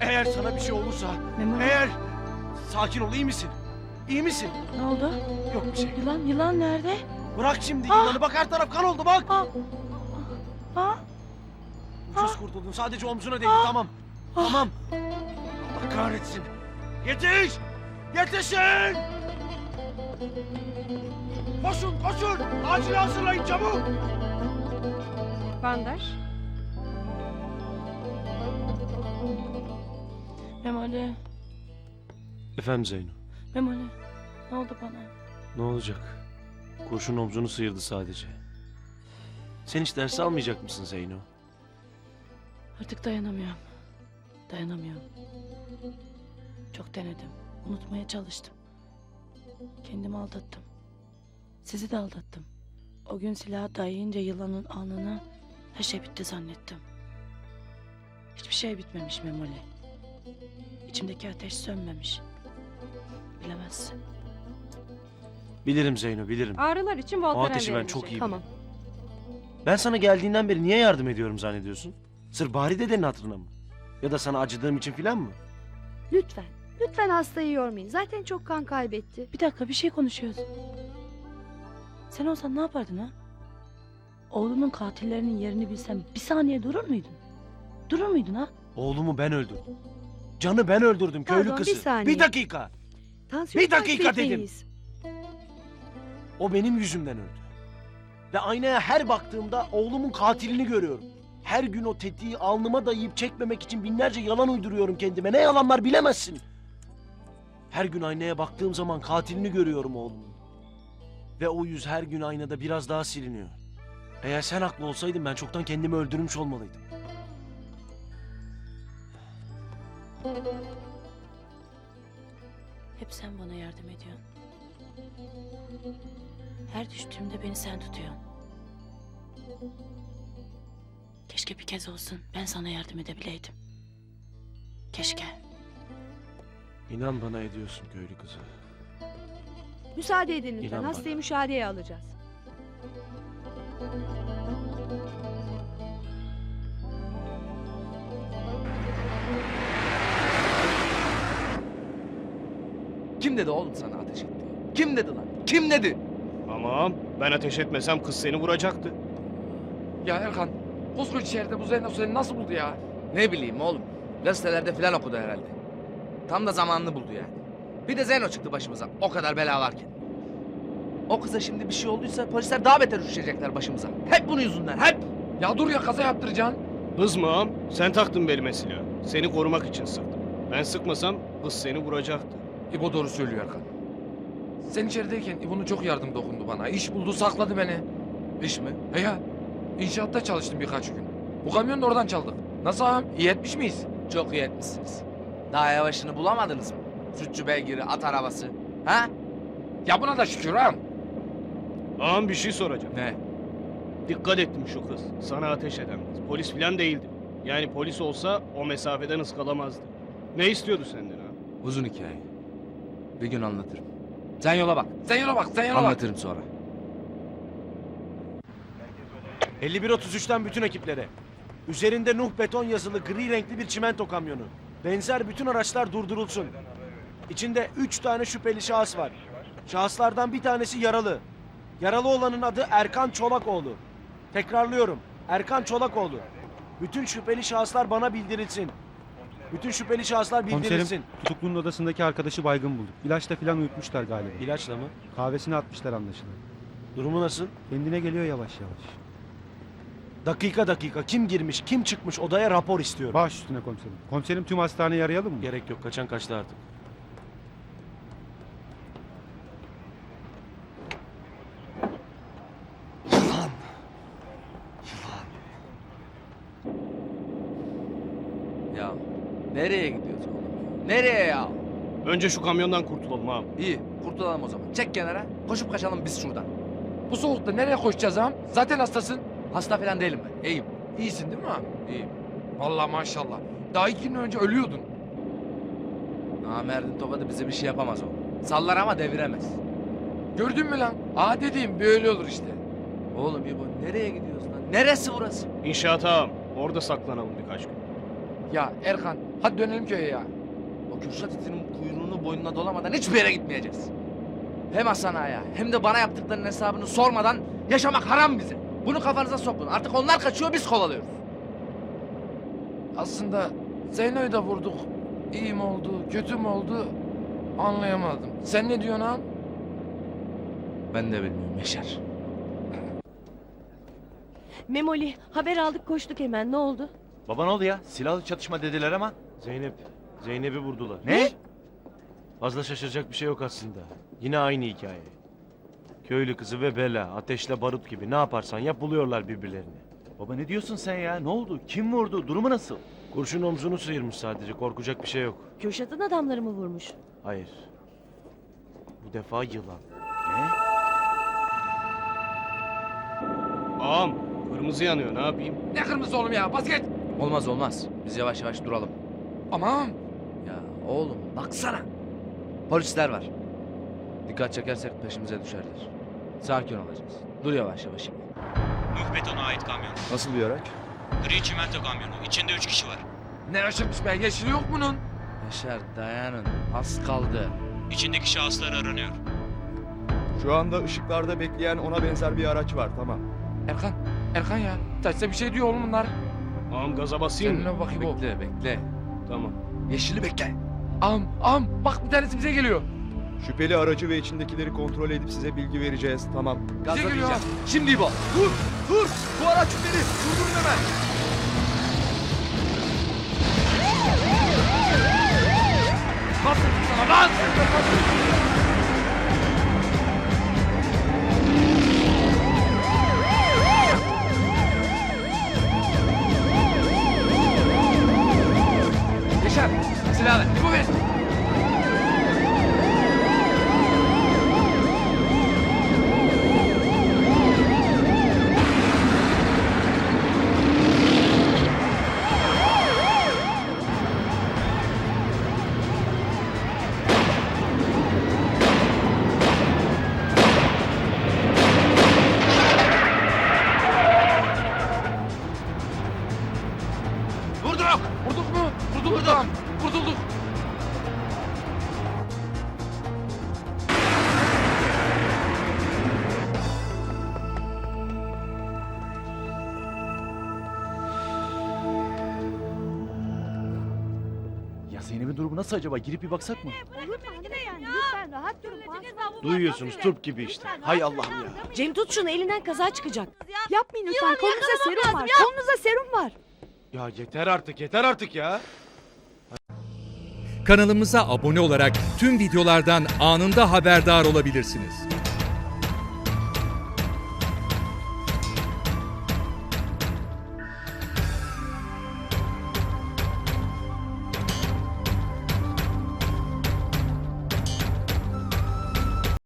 Eğer sana bir şey olursa, Memoli eğer... Sakin ol, iyi misin? İyi misin? ne oldu? Yok bir şey. Yılan yılan nerede? Bırak şimdi yılanı, bak her taraf kan oldu bak. Aa. Aa. Ucuz kurtuldun, sadece omzuna değdi, tamam. Tamam. Allah kahretsin. Yetiş! Yetişin! Koşun, koşun! Acil hazırlayın çabuk! Bandaj. Memoli. Efendim Zeyno, Memoli. Ne oldu bana? ne olacak? Kurşun omzunu sıyırdı sadece. Sen hiç ders almayacak mısın Zeyno? Artık dayanamıyorum. Dayanamıyorum. Çok denedim. Unutmaya çalıştım. Kendimi aldattım. Sizi de aldattım. O gün silahı dayayınca yılanın alnına her şey bitti zannettim. Hiçbir şey bitmemiş Memoli. İçimdeki ateş sönmemiş. Bilemezsin. Bilirim Zeyno, bilirim. Ağrılar için O Voltaren ateşi ben verilecek. çok iyi Tamam. Ben sana geldiğinden beri niye yardım ediyorum zannediyorsun? Sırf Bahri dedenin hatırına mı? Ya da sana acıdığım için filan mı? Lütfen. Lütfen hastayı yormayın. Zaten çok kan kaybetti. Bir dakika bir şey konuşuyoruz. Sen olsan ne yapardın ha? Oğlunun katillerinin yerini bilsen bir saniye durur muydun? Durur muydun ha? Oğlumu ben öldürdüm. Canı ben öldürdüm köylü Pardon, bir kızı. saniye. Bir dakika. Tansiyon Bir dakika takip dedim. O benim yüzümden öldü. Ve aynaya her baktığımda oğlumun katilini görüyorum. Her gün o tetiği alnıma dayayıp çekmemek için binlerce yalan uyduruyorum kendime. Ne yalanlar bilemezsin. Her gün aynaya baktığım zaman katilini görüyorum oğlumun. Ve o yüz her gün aynada biraz daha siliniyor. Eğer sen haklı olsaydın ben çoktan kendimi öldürmüş olmalıydım. Hep sen bana yardım ediyorsun. Her düştüğümde beni sen tutuyorsun. Keşke bir kez olsun ben sana yardım edebileydim. Keşke. İnan bana ediyorsun köylü kızı. Müsaade edin lütfen. İnan bana. Hastayı müşahedeye alacağız. Kim dedi oğlum sana ateş etti? Kim dedi lan? Kim dedi? Tamam. Ben ateş etmesem kız seni vuracaktı. Ya Erkan, koskoca şehirde bu Zeyno seni nasıl buldu ya? Ne bileyim oğlum. Gazetelerde falan okudu herhalde. Tam da zamanını buldu yani. Bir de Zeyno çıktı başımıza. O kadar bela varken. O kıza şimdi bir şey olduysa polisler daha beter üşüşecekler başımıza. Hep bunun yüzünden hep. Ya dur ya kaza yaptıracaksın. Kız mı ağam? Sen taktın belime silahı. Seni korumak için sıktım. Ben sıkmasam kız seni vuracaktı. İbo doğru söylüyor Erkan. Sen içerideyken İbo'nun çok yardım dokundu bana. İş buldu sakladı beni. İş mi? He ya, inşaatta çalıştım birkaç gün. Bu kamyonu da oradan çaldık. Nasıl ağam? İyi etmiş miyiz? Çok iyi etmişsiniz. Daha yavaşını bulamadınız mı? Sütçü beygiri, at arabası. Ha? Ya buna da şükür ağam. Ağam bir şey soracağım. Ne? Dikkat ettim şu kız. Sana ateş eden kız. Polis filan değildi. Yani polis olsa o mesafeden ıskalamazdı. Ne istiyordu senden ha? Uzun hikaye. Bir gün anlatırım. Sen yola bak. Sen yola bak, sen yola bak. Anlatırım sonra. 51-33'ten bütün ekiplere. Üzerinde Nuh beton yazılı gri renkli bir çimento kamyonu. Benzer bütün araçlar durdurulsun. İçinde üç tane şüpheli şahıs var. Şahıslardan bir tanesi yaralı. Yaralı olanın adı Erkan Çolakoğlu. Tekrarlıyorum. Erkan Çolakoğlu. Bütün şüpheli şahıslar bana bildirilsin. Bütün şüpheli şahıslar bildirilsin. Komiserim tutuklunun odasındaki arkadaşı baygın bulduk. İlaçla falan uyutmuşlar galiba. İlaçla mı? Kahvesine atmışlar anlaşılan. Durumu nasıl? Kendine geliyor yavaş yavaş. Dakika dakika kim girmiş kim çıkmış odaya rapor istiyorum. Baş üstüne komiserim. Komiserim tüm hastaneyi arayalım mı? Gerek yok kaçan kaçtı artık. Ya nereye gidiyoruz oğlum? Nereye ya? Önce şu kamyondan kurtulalım ağam. İyi kurtulalım o zaman. Çek kenara. Koşup kaçalım biz şuradan. Bu soğukta nereye koşacağız ağam? Zaten hastasın. Hasta falan değilim ben. İyiyim. İyisin değil mi ağam? İyiyim. Vallahi maşallah. Daha iki gün önce ölüyordun. Namerdin tokadı bize bir şey yapamaz o. Sallar ama deviremez. Gördün mü lan? Aa dediğim böyle olur işte. Oğlum İbo nereye gidiyoruz lan? Neresi burası? İnşaat ağam. Orada saklanalım birkaç gün. Ya Erkan hadi dönelim köye ya. O Kürşat itinin kuyruğunu boynuna dolamadan hiçbir yere gitmeyeceğiz. Hem Hasan Ağa'ya hem de bana yaptıklarının hesabını sormadan yaşamak haram bize. Bunu kafanıza sokun. Artık onlar kaçıyor biz kovalıyoruz. Aslında Zeyno'yu da vurduk. İyi mi oldu, kötü mü oldu anlayamadım. Sen ne diyorsun ağam? Ben de bilmiyorum Yaşar. Memoli haber aldık koştuk hemen ne oldu? Baba ne oldu ya? Silahlı çatışma dediler ama. Zeynep, Zeynep'i vurdular. Ne? Fazla şaşıracak bir şey yok aslında. Yine aynı hikaye. Köylü kızı ve bela, ateşle barut gibi ne yaparsan yap buluyorlar birbirlerini. Baba ne diyorsun sen ya? Ne oldu? Kim vurdu? Durumu nasıl? Kurşun omzunu sıyırmış sadece, korkacak bir şey yok. Kürşat'ın adamları mı vurmuş? Hayır. Bu defa yılan. Ne? Ağam kırmızı yanıyor ne yapayım? Ne kırmızı oğlum ya bas geç. Olmaz olmaz. Biz yavaş yavaş duralım. Aman Ya oğlum baksana. Polisler var. Dikkat çekersek peşimize düşerler. Sakin olacağız. Dur yavaş yavaş şimdi. Nuh Beton'a ait kamyon. Nasıl bir araç? Gri çimento kamyonu. İçinde üç kişi var. ne yaşamış be yeşili yok bunun. Yaşar dayanın. Az kaldı. İçindeki şahıslar aranıyor. Şu anda ışıklarda bekleyen ona benzer bir araç var tamam. Erkan, Erkan ya. Taşsa bir şey diyor oğlum bunlar. Ağam gaza basayım mı? Seninle bakayım o. Bekle bekle. Tamam. Yeşili bekle. Am, am bak bir tanesi bize geliyor. Şüpheli aracı ve içindekileri kontrol edip size bilgi vereceğiz tamam. Gaza Bize geliyor. diyeceğim. Şimdi bu. Dur dur. Bu araç şüpheli. Durdurun hemen. Basın sana bas. Zeynep'in durumu nasıl acaba? Girip bir baksak mı? Lütfen, lütfen rahat durun. Duyuyorsunuz turp gibi işte. Hay Allah'ım ya. Cem tut şunu elinden kaza çıkacak. Yapmayın lütfen. Kolunuza serum var. Kolunuza serum var. Ya yeter artık, yeter artık ya. Kanalımıza abone olarak tüm videolardan anında haberdar olabilirsiniz.